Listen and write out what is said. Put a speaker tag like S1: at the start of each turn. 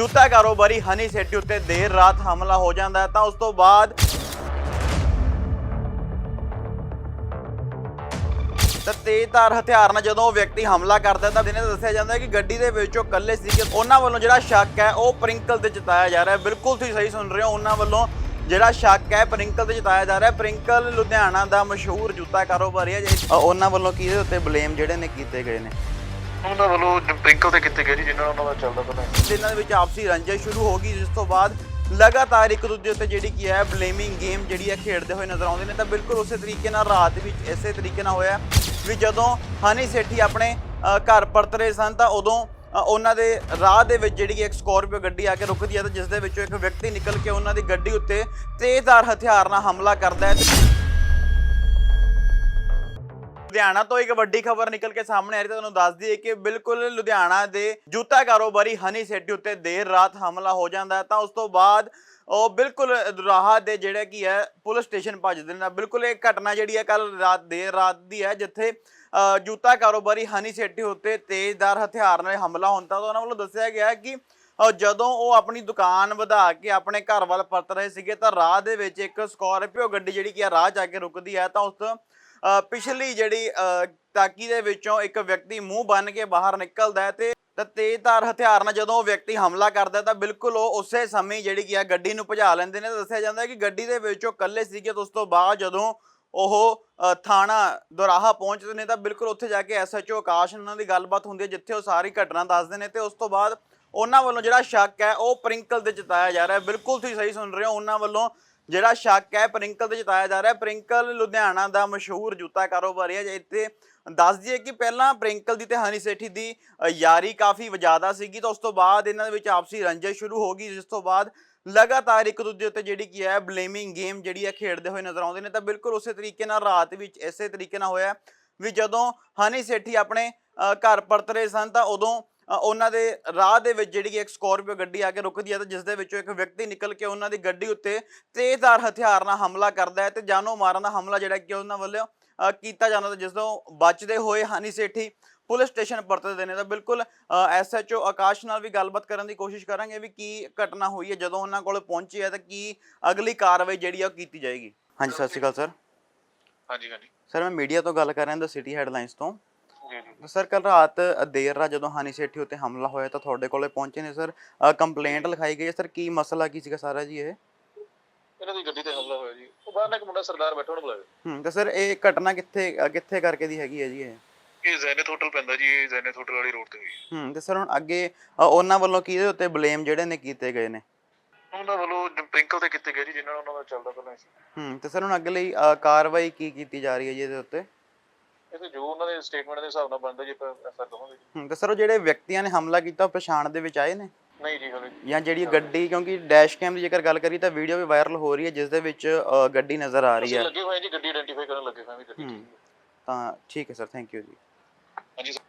S1: ਜੁੱਤਾ ਕਾਰੋਬਾਰੀ ਹਨੀ ਸੇਠੀ ਉੱਤੇ ਦੇਰ ਰਾਤ ਹਮਲਾ ਹੋ ਜਾਂਦਾ ਤਾਂ ਉਸ ਤੋਂ ਬਾਅਦ ਤਾਂ ਤੇਜ਼ਧਾਰ ਹਥਿਆਰ ਨਾਲ ਜਦੋਂ ਉਹ ਵਿਅਕਤੀ ਹਮਲਾ ਕਰਦਾ ਤਾਂ ਦਿਨੇ ਦੱਸਿਆ ਜਾਂਦਾ ਹੈ ਕਿ ਗੱਡੀ ਦੇ ਵਿੱਚੋਂ ਇਕੱਲੇ ਸੀਗੇ ਉਹਨਾਂ ਵੱਲੋਂ ਜਿਹੜਾ ਸ਼ੱਕ ਹੈ, ਉਹ ਪ੍ਰਿੰਕਲ ਤੇ ਜਤਾਇਆ ਜਾ ਰਿਹਾ ਹੈ। ਬਿਲਕੁਲ ਤੁਸੀਂ ਸਹੀ ਸੁਣ ਰਹੇ ਹੋ, ਉਹਨਾਂ ਵੱਲੋਂ ਜਿਹੜਾ ਸ਼ੱਕ ਹੈ, ਪ੍ਰਿੰਕਲ ਤੇ ਜਤਾਇਆ ਜਾ ਰਿਹਾ ਹੈ। ਪ੍ਰਿੰਕਲ ਲੁਧਿਆਣਾ ਦਾ ਮਸ਼ਹੂਰ ਜੁੱਤਾ ਕਾਰੋਬਾਰੀ ਹੈ ਉਹਨਾਂ ਵੱਲੋਂ ਕਿਹਦੇ ਉੱਤੇ ਬਲੇਮ ਜਿਹੜੇ ਨੇ ਕੀਤੇ ਗਏ ਨੇ?
S2: ਉਹਨਾਂ ਵੱਲੋਂ ਪ੍ਰਿੰਕਲ ਤੇ ਕੀਤੇ ਗਏ ਜੀ ਜਿਨ੍ਹਾਂ ਨਾਲ ਉਹਨਾਂ ਦਾ ਚੱਲਦਾ ਪਹਿਲਾਂ
S1: ਇਹਨਾਂ ਦੇ ਵਿੱਚ ਆਪਸੀ ਰੰਜਿਸ਼ ਸ਼ੁਰੂ ਹੋ ਗਈ ਜਿਸ ਤੋਂ ਬਾਅਦ ਲਗਾਤਾਰ ਇੱਕ ਦੂਜੇ ਉੱਤੇ ਜਿਹੜੀ ਕੀ ਹੈ ਬਲੇਮਿੰਗ ਗੇਮ ਜਿਹੜੀ ਹੈ ਖੇਡਦੇ ਹੋਏ ਨਜ਼ਰ ਆਉਂਦੇ ਨੇ ਤਾਂ ਬਿਲਕੁਲ ਉਸੇ ਤਰੀਕੇ ਨਾਲ ਰਾਤ ਵਿੱਚ ਇਸੇ ਤਰੀਕੇ ਨਾਲ ਹੋਇਆ ਵੀ ਜਦੋਂ ਹਨੀ ਸੇਠੀ ਆਪਣੇ ਅ, ਘਰ ਪਰਤ ਰਹੇ ਸਨ ਤਾਂ ਉਦੋਂ ਅ, ਉਹਨਾਂ ਦੇ ਰਾਹ ਦੇ ਵਿੱਚ ਜਿਹੜੀ ਕਿ ਇੱਕ ਸਕੋਰਪੀਓ ਗੱਡੀ ਆ ਕੇ ਰੁਕਦੀ ਹੈ ਤਾਂ ਜਿਸ ਦੇ ਵਿੱਚੋਂ ਇੱਕ ਵਿਅਕਤੀ ਨਿਕਲ ਕੇ ਉਹਨਾਂ ਦੀ ਗੱਡੀ ਉੱਤੇ ਤੇਜ਼ਧਾਰ ਹਥਿਆਰ ਨਾਲ ਹਮਲਾ ਕਰਦਾ ਹੈ ਤੇ ਲੁਧਿਆਣਾ ਤੋਂ ਇੱਕ ਵੱਡੀ ਖਬਰ ਨਿਕਲ ਕੇ ਸਾਹਮਣੇ ਆ ਰਹੀ ਹੈ ਤੁਹਾਨੂੰ ਦੱਸ ਦਈਏ ਕਿ ਬਿਲਕੁਲ ਲੁਧਿਆਣਾ ਦੇ ਜੂਤਾ ਕਾਰੋਬਾਰੀ ਹਨੀ ਸੇਠੀ ਉੱਤੇ ਦੇਰ ਰਾਤ ਹਮਲਾ ਹੋ ਜਾਂਦਾ ਹੈ। ਤਾਂ ਉਸ ਤੋਂ ਬਾਅਦ ਉਹ ਬਿਲਕੁਲ ਦੁਰਾਹਾ ਦੇ ਜਿਹੜੇ ਕੀ ਹੈ ਪੁਲਿਸ ਸਟੇਸ਼ਨ ਭੱਜਦੇ ਨੇ। ਬਿਲਕੁਲ ਇਹ ਘਟਨਾ ਜਿਹੜੀ ਹੈ ਕੱਲ ਰਾਤ ਦੇਰ ਰਾਤ ਦੀ ਹੈ ਜਿੱਥੇ ਅ, ਜੁੱਤਾ ਕਾਰੋਬਾਰੀ ਹਨੀ ਸੇਠੀ ਉੱਤੇ ਤੇਜ਼ਦਾਰ ਹਥਿਆਰ ਨਾਲ ਹਮਲਾ ਹੁੰਦਾ ਤਾਂ ਉਹਨਾਂ ਵੱਲੋਂ ਦੱਸਿਆ ਗਿਆ ਕਿ ਜਦੋਂ ਉਹ ਆਪਣੀ ਦੁਕਾਨ ਵਧਾ ਕੇ ਆਪਣੇ ਘਰ ਵੱਲ ਪਰਤ ਰਹੇ ਸੀਗੇ ਤਾਂ ਰਾਹ ਦੇ ਵਿੱਚ ਇੱਕ ਸਕੋਰਪੀਓ ਗੱਡੀ ਜਿਹੜੀ ਕਿ ਰਾਹ ਜਾ ਕੇ ਰੁਕਦੀ ਹੈ। ਤਾਂ ਉਸ ਪਿਛਲੀ ਜਿਹੜੀ ਤਾਕੀ ਦੇ ਵਿੱਚੋਂ ਇੱਕ ਵਿਅਕਤੀ ਮੂੰਹ ਬੰਨ ਕੇ ਬਾਹਰ ਨਿਕਲਦਾ ਹੈ ਤੇ ਤਾਂ, ਤੇਜ਼ਧਾਰ ਹਥਿਆਰ ਨਾਲ ਜਦੋਂ ਉਹ ਵਿਅਕਤੀ ਹਮਲਾ ਕਰਦਾ ਤਾਂ ਬਿਲਕੁਲ ਉਹ ਉਸੇ ਸਮੇਂ ਜਿਹੜੀ ਕੀ ਆ ਗੱਡੀ ਨੂੰ ਭਜਾ ਲੈਂਦੇ ਨੇ। ਦੱਸਿਆ ਜਾਂਦਾ ਹੈ ਕਿ ਗੱਡੀ ਦੇ ਵਿੱਚੋਂ ਇਕੱਲੇ ਸੀਗੇ, ਤੇ ਉਸ ਤੋਂ ਬਾਅਦ ਜਦੋਂ ਉਹ ਥਾਣਾ ਦੁਰਾਹਾ ਪਹੁੰਚਦੇ ਨੇ ਤਾਂ ਬਿਲਕੁਲ ਉੱਥੇ ਜਾ ਕੇ ਐਸਐਚਓ ਆਕਾਸ਼ ਉਹਨਾਂ ਦੀ ਗੱਲਬਾਤ ਹੁੰਦੀ ਹੈ, ਜਿੱਥੇ ਉਹ ਸਾਰੀ ਘਟਨਾ ਦੱਸਦੇ ਨੇ ਤੇ ਉਸ ਤੋਂ ਬਾਅਦ ਉਹਨਾਂ ਵੱਲੋਂ ਜਿਹੜਾ ਸ਼ੱਕ ਹੈ ਉਹ ਪ੍ਰਿੰਕਲ ਤੇ ਜਤਾਇਆ ਜਾ ਰਿਹਾ ਹੈ। ਬਿਲਕੁਲ ਤੁਸੀਂ ਸਹੀ ਸੁਣ ਰਹੇ ਹੋ, ਉਹਨਾਂ ਵੱਲੋਂ ਜਿਹੜਾ ਸ਼ੱਕ ਹੈ, ਪ੍ਰਿੰਕਲ ਤੇ ਜਤਾਇਆ ਜਾ ਰਿਹਾ ਹੈ। ਪ੍ਰਿੰਕਲ ਲੁਧਿਆਣਾ ਦਾ ਮਸ਼ਹੂਰ ਜੁੱਤਾ ਕਾਰੋਬਾਰੀ ਹੈ। ਇੱਥੇ ਦੱਸ ਦਈਏ ਕਿ ਪਹਿਲਾਂ ਪ੍ਰਿੰਕਲ ਦੀ ਤੇ ਹਨੀ ਸੇਠੀ ਦੀ ਯਾਰੀ ਕਾਫੀ ਜ਼ਿਆਦਾ ਸੀਗੀ, ਤਾਂ ਉਸ ਤੋਂ ਬਾਅਦ ਇਹਨਾਂ ਦੇ ਵਿੱਚ ਆਪਸੀ ਰੰਜਿਸ਼ ਸ਼ੁਰੂ ਹੋ ਗਈ, ਜਿਸ ਤੋਂ ਬਾਅਦ ਲਗਾਤਾਰ ਇੱਕ ਦੂਜੇ ਉੱਤੇ ਜਿਹੜੀ ਕੀ ਹੈ ਬਲੇਮਿੰਗ ਗੇਮ ਜਿਹੜੀ ਹੈ ਖੇਡਦੇ ਹੋਏ ਨਜ਼ਰ ਆਉਂਦੇ ਨੇ। ਤਾਂ ਬਿਲਕੁਲ ਉਸੇ ਤਰੀਕੇ ਨਾਲ ਰਾਤ ਵਿੱਚ ਇਸੇ ਤਰੀਕੇ ਨਾਲ ਹੋਇਆ ਵੀ ਜਦੋਂ ਹਨੀ ਸੇਠੀ ਆਪਣੇ ਘਰ ਪਰਤ ਰਹੇ ਸਨ, ਤਾਂ ਉਦੋਂ ਉਹਨਾਂ ਦੇ ਰਾਹ ਦੇ ਵਿੱਚ ਜਿਹੜੀ ਇੱਕ ਸਕਾਰਪੀਓ ਗੱਡੀ ਆ ਕੇ ਰੁਕਦੀ ਹੈ ਤਾਂ ਜਿਸ ਦੇ ਵਿੱਚੋਂ ਇੱਕ ਵਿਅਕਤੀ ਨਿਕਲ ਕੇ ਉਹਨਾਂ ਦੀ ਗੱਡੀ ਉੱਤੇ ਤੇਜ਼ਧਾਰ ਹਥਿਆਰ ਨਾਲ ਹਮਲਾ ਕਰਦਾ ਹੈ ਤੇ ਜਾਨੋਂ ਮਾਰਨ ਦਾ ਹਮਲਾ ਜਿਹੜਾ ਕਿ ਉਹਨਾਂ ਵੱਲੋਂ ਕੀਤਾ ਜਾਂਦਾ ਤਾਂ ਜਿਸ ਤੋਂ ਬਚਦੇ ਹੋਏ ਹਨੀ ਸੇਠੀ ਪੁਲਿਸ ਸਟੇਸ਼ਨ ਪਰਤਦੇ ਨੇ। ਤਾਂ ਬਿਲਕੁਲ ਐਸਐਚਓ ਆਕਾਸ਼ ਨਾਲ ਵੀ ਗੱਲਬਾਤ ਕਰਨ ਦੀ ਕੋਸ਼ਿਸ਼ ਕਰਾਂਗੇ ਵੀ ਕੀ ਘਟਨਾ ਹੋਈ ਹੈ ਜਦੋਂ ਉਹਨਾਂ ਕੋਲ ਪਹੁੰਚੀ ਹੈ ਤਾਂ ਕੀ ਅਗਲੀ ਕਾਰਵਾਈ ਜਿਹੜੀ ਆ ਉਹ ਕੀਤੀ ਜਾਏਗੀ। ਹਾਂਜੀ ਸਤਿ ਸ਼੍ਰੀ ਅਕਾਲ ਸਰ।
S2: ਹਾਂਜੀ ਹਾਂਜੀ।
S1: ਸਰ ਮੈਂ ਮੀਡੀਆ ਤੋਂ ਗੱਲ ਕਰ ਰਿਹਾ ਹਾਂ ਦ ਸਿਟੀ ਹੈਡਲਾਈਨਸ ਤੋਂ। ਸਰ ਕੱਲ ਰਾਤ ਦੇਰ ਰਾਤ ਜਦੋਂ ਹਨੀ ਸੇਠੀ ਉੱਤੇ ਹਮਲਾ ਹੋਇਆ ਤਾਂ ਤੁਹਾਡੇ ਕੋਲੇ ਪਹੁੰਚੇ ਨੇ ਸਰ? ਕੰਪਲੇਂਟ ਲਿਖਾਈ ਗਈ ਹੈ। ਸਰ ਕੀ ਮਸਲਾ ਕੀ ਸੀਗਾ ਸਾਰਾ ਜੀ ਇਹ?
S2: ਇਹਨਾਂ ਦੀ ਗੱਡੀ ਤੇ ਹਮਲਾ ਹੋਇਆ ਜੀ। ਉਹ ਬਾਹਰ ਨਾ ਇੱਕ ਮੁੰਡਾ ਸਰਦਾਰ ਬੈਠਾ ਉਹਨੂੰ ਬੁਲਾਇਆ।
S1: ਹੂੰ ਤਾਂ ਸਰ ਇਹ ਘਟਨਾ ਕਿੱਥੇ ਕਿੱਥੇ ਕਰਕੇ ਦੀ ਹੈਗੀ ਹੈ ਜੀ ਇਹ?
S2: ਇਹ ਜ਼ੈਨਤ ਹੋਟਲ ਪੈਂਦਾ ਜੀ ਇਹ ਜ਼ੈਨਤ ਹੋਟਲ ਵਾਲੀ ਰੋਡ ਤੇ ਹੋਈ
S1: ਹੂੰ। ਤੇ ਸਰ ਹੁਣ ਅੱਗੇ ਉਹਨਾਂ ਵੱਲੋਂ ਕਿਹਦੇ ਉੱਤੇ ਬਲੇਮ ਜਿਹੜੇ ਨੇ ਕੀਤੇ ਗਏ ਨੇ?
S2: ਉਹਨਾਂ ਵੱਲੋਂ ਪ੍ਰਿੰਕਲ ਤੇ ਕੀਤੇ ਗਏ ਜੀ ਜਿਨ੍ਹਾਂ ਨਾਲ ਉਹਨਾਂ ਦਾ ਚੱਲਦਾ ਪਹਿਲਾਂ ਸੀ।
S1: ਹੂੰ ਤੇ ਸਰ ਹੁਣ ਅਗਲੀ ਅ, ਕਾਰਵਾਈ ਕੀ ਕੀਤੀ ਜਾ ਰਹੀ ਹੈ ਜੀ ਇਹਦੇ ਉੱਤੇ?
S2: ਇਹ ਤੇ ਜੋ ਉਹਨਾਂ ਦੇ ਸਟੇਟਮੈਂਟ ਦੇ ਹਿਸਾਬ ਨਾਲ ਬਣਦਾ ਜੀ ਆਪਾਂ ਐਫਆਰ ਦਵਾਂਗੇ
S1: ਹੂੰ ਤੇ ਸਰ ਉਹ ਜਿਹੜੇ ਵਿਅਕਤੀਆਂ ਨੇ ਹਮਲਾ ਕੀਤਾ ਉਹ ਪਛਾਣ ਦੇ ਵਿੱਚ ਆਏ ਨੇ?
S2: ਨਹੀਂ ਜੀ ਹਲੇ।
S1: ਜਾਂ ਜਿਹੜੀ ਗੱਡੀ ਕਿਉਂਕਿ ਡੈਸ਼ ਕੈਮ ਦੀ ਜੇਕਰ ਗੱਲ ਕਰੀ ਤਾਂ ਵੀਡੀਓ ਵੀ ਵਾਇਰਲ ਹੋ ਰਹੀ ਹੈ ਜਿਸ ਦੇ ਵਿੱਚ ਅ, ਗੱਡੀ ਨਜ਼ਰ ਆ ਰਹੀ
S2: ਅਸੀਂ
S1: ਹੈ
S2: ਲੱਗੇ ਹੋਏ ਆ ਜੀ ਗੱਡੀ ਆਇਡੈਂਟੀਫਾਈ ਕਰਨ ਲੱਗੇ ਹੋਏ ਆ ਵੀ ਗੱਡੀ
S1: ਹੂੰ।
S2: ਠੀਕ ਹੈ।
S1: ਤਾਂ ਠੀਕ ਹੈ ਸਰ ਥੈਂਕ ਯੂ ਜੀ।
S2: ਹਾਂਜੀ sir।